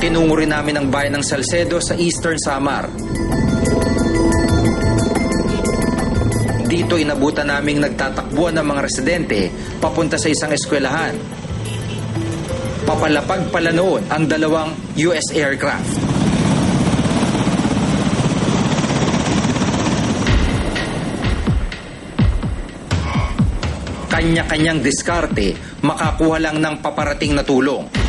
rin namin ang bayan ng Salcedo sa Eastern Samar. Dito inabutan naming nagtatakbuhan ng mga residente papunta sa isang eskwelahan. Papalapag pala noon ang dalawang US aircraft. Kanya-kanyang diskarte, makakuha lang ng paparating na tulong.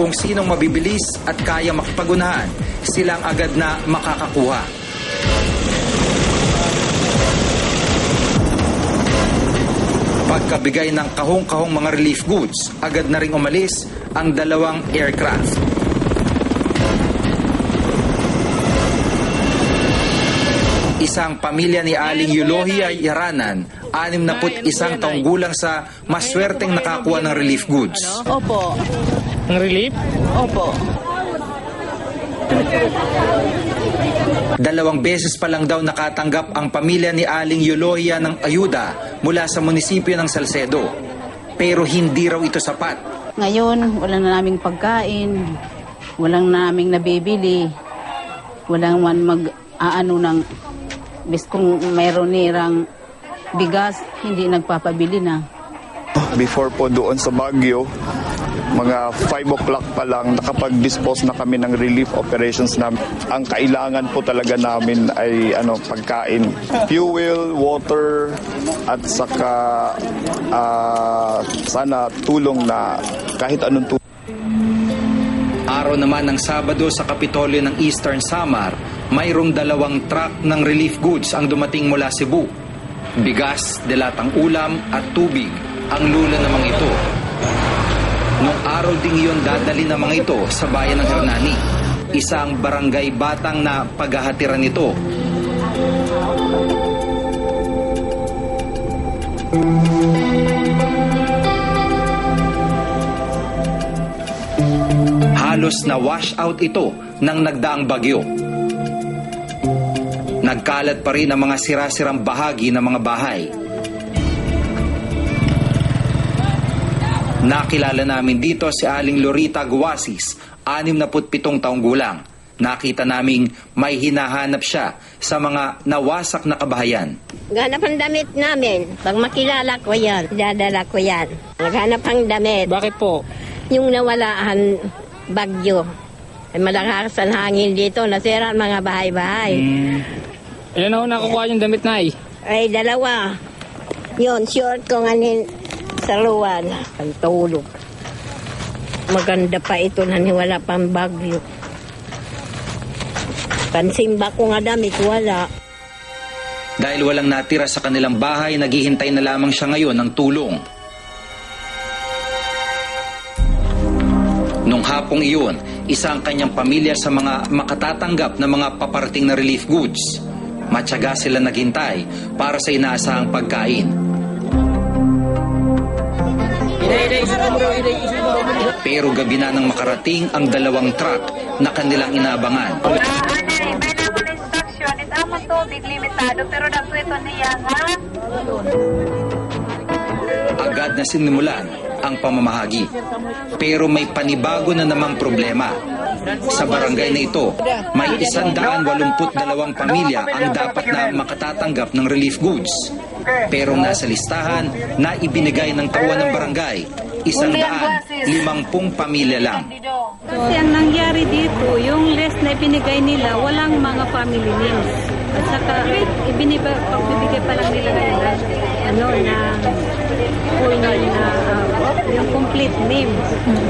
Kung sinong mabibilis at kaya makipagunahan, silang agad na makakakuha. Pagkabigay ng kahong-kahong mga relief goods, agad na ring umalis ang dalawang aircraft. Isang pamilya ni Aling Eulohia Yaranan, 61 taong gulang sa maswerteng nakakuha ng relief goods. Opo. Ang relief? Opo. Dalawang beses pa lang daw nakatanggap ang pamilya ni Aling Eulohia ng ayuda mula sa munisipyo ng Salcedo. Pero hindi raw ito sapat. Ngayon, wala na naming pagkain. Walang naming nabibili. Walang man mag aano ng bis kung mayroon nirang bigas, hindi nagpapabili na. Before po doon sa Baguio, mga 5 o'clock pa lang nakapag-dispose na kami ng relief operations namin. Ang kailangan po talaga namin ay ano pagkain, fuel, water at saka ah, sana tulong na kahit anong tulong Araw naman ng Sabado sa Kapitolyo ng Eastern Samar, mayroong dalawang truck ng relief goods ang dumating mula Cebu. Bigas, delatang ulam at tubig ang lula namang ito. Nung araw ding iyon dadali ng mga ito sa bayan ng Hernani, isang barangay batang na paghahatiran nito. Halos na wash out ito ng nagdaang bagyo. Nagkalat pa rin ang mga sirasirang bahagi ng mga bahay. Nakilala namin dito si Aling Lorita Guasis, 67 taong gulang. Nakita naming may hinahanap siya sa mga nawasak na kabahayan. Ganap ang damit namin. Pag makilala ko yan, dadala ko yan. Naghanap ang damit. Bakit po? Yung nawalaan bagyo. Ay malakas ang hangin dito. Nasira ang mga bahay-bahay. Hmm. Ilan ako nakukuha yung damit na eh? Ay, dalawa. Yun, short ko nganin sa luwan. Ang tulog. Maganda pa ito na niwala pang bagyo. Pansimba ko nga damit, wala. Dahil walang natira sa kanilang bahay, naghihintay na lamang siya ngayon ng tulong. Nung hapong iyon, isa ang kanyang pamilya sa mga makatatanggap ng mga paparating na relief goods. Matyaga sila naghintay para sa inaasahang pagkain. Pero gabi na nang makarating ang dalawang truck na kanilang tubig limitado pero niya ha. Agad na sinimulan ang pamamahagi. Pero may panibago na namang problema. Sa barangay na ito, may 182 pamilya ang dapat na makatatanggap ng relief goods. Pero nasa listahan na ibinigay ng tauhan ng barangay, 150 pamilya lang. Kasi ang nangyari dito, yung list na ibinigay nila, walang mga family names. At saka, ibinibigay, pa lang nila ngayon ng, ano, na full name na, uh, yung complete name.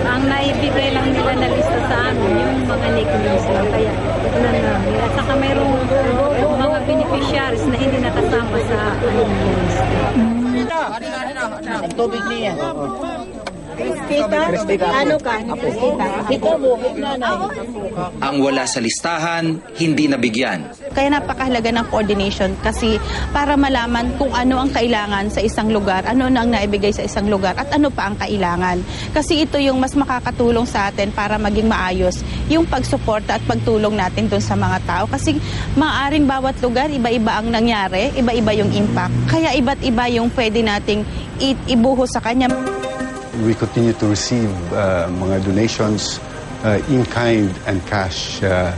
Ang naibigay lang nila na lista sa amin, yung mga nicknames lang. Kaya, tignan namin. At saka mayroong Ang tubig niya. Sa ano, list. Ang wala sa listahan, hindi nabigyan. Kaya napakahalaga ng coordination kasi para malaman kung ano ang kailangan sa isang lugar, ano na ang naibigay sa isang lugar at ano pa ang kailangan. Kasi ito yung mas makakatulong sa atin para maging maayos yung pagsuporta at pagtulong natin dun sa mga tao. Kasi maaring bawat lugar, iba-iba ang nangyari, iba-iba yung impact. Kaya iba't iba yung pwede nating i- ibuhos sa kanya. We continue to receive uh, mga donations uh, in kind and cash. Uh,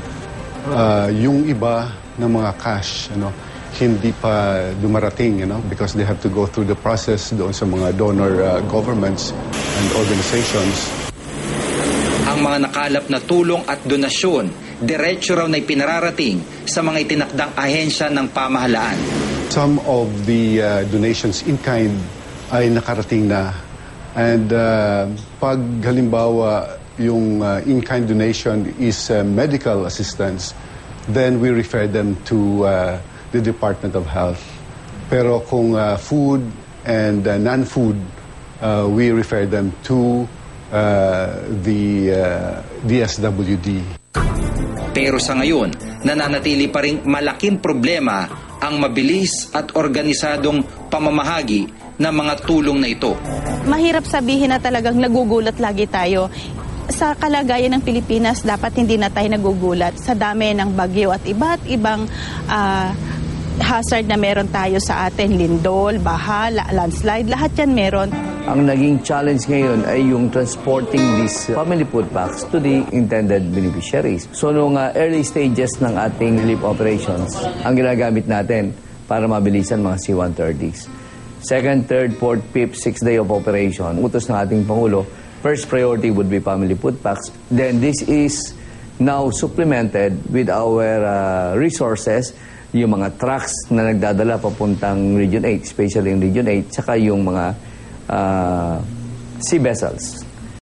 uh, yung iba ng mga cash, ano, hindi pa dumarating, you know, because they have to go through the process doon sa mga donor uh, governments and organizations. Ang mga nakalap na tulong at donasyon, diretsyo raw na ipinararating sa mga itinakdang ahensya ng pamahalaan. Some of the uh, donations in kind ay nakarating na. And uh, pag halimbawa yung uh, in-kind donation is uh, medical assistance, then we refer them to uh, the Department of Health. Pero kung uh, food and uh, non-food, uh, we refer them to uh, the uh, DSWD. Pero sa ngayon, nananatili pa rin malaking problema ang mabilis at organisadong pamamahagi ng mga tulong na ito. Mahirap sabihin na talagang nagugulat lagi tayo. Sa kalagayan ng Pilipinas, dapat hindi na tayo nagugulat sa dami ng bagyo at iba't ibang ah, hazard na meron tayo sa atin. Lindol, baha, la- landslide, lahat yan meron. Ang naging challenge ngayon ay yung transporting these uh, family food packs to the intended beneficiaries. So nung uh, early stages ng ating relief operations, ang ginagamit natin para mabilisan mga C-130s. Second, third, fourth, fifth, sixth day of operation, utos ng ating Pangulo, first priority would be family food packs. Then this is now supplemented with our uh, resources, yung mga trucks na nagdadala papuntang Region 8, especially in Region 8, saka yung mga uh, sea vessels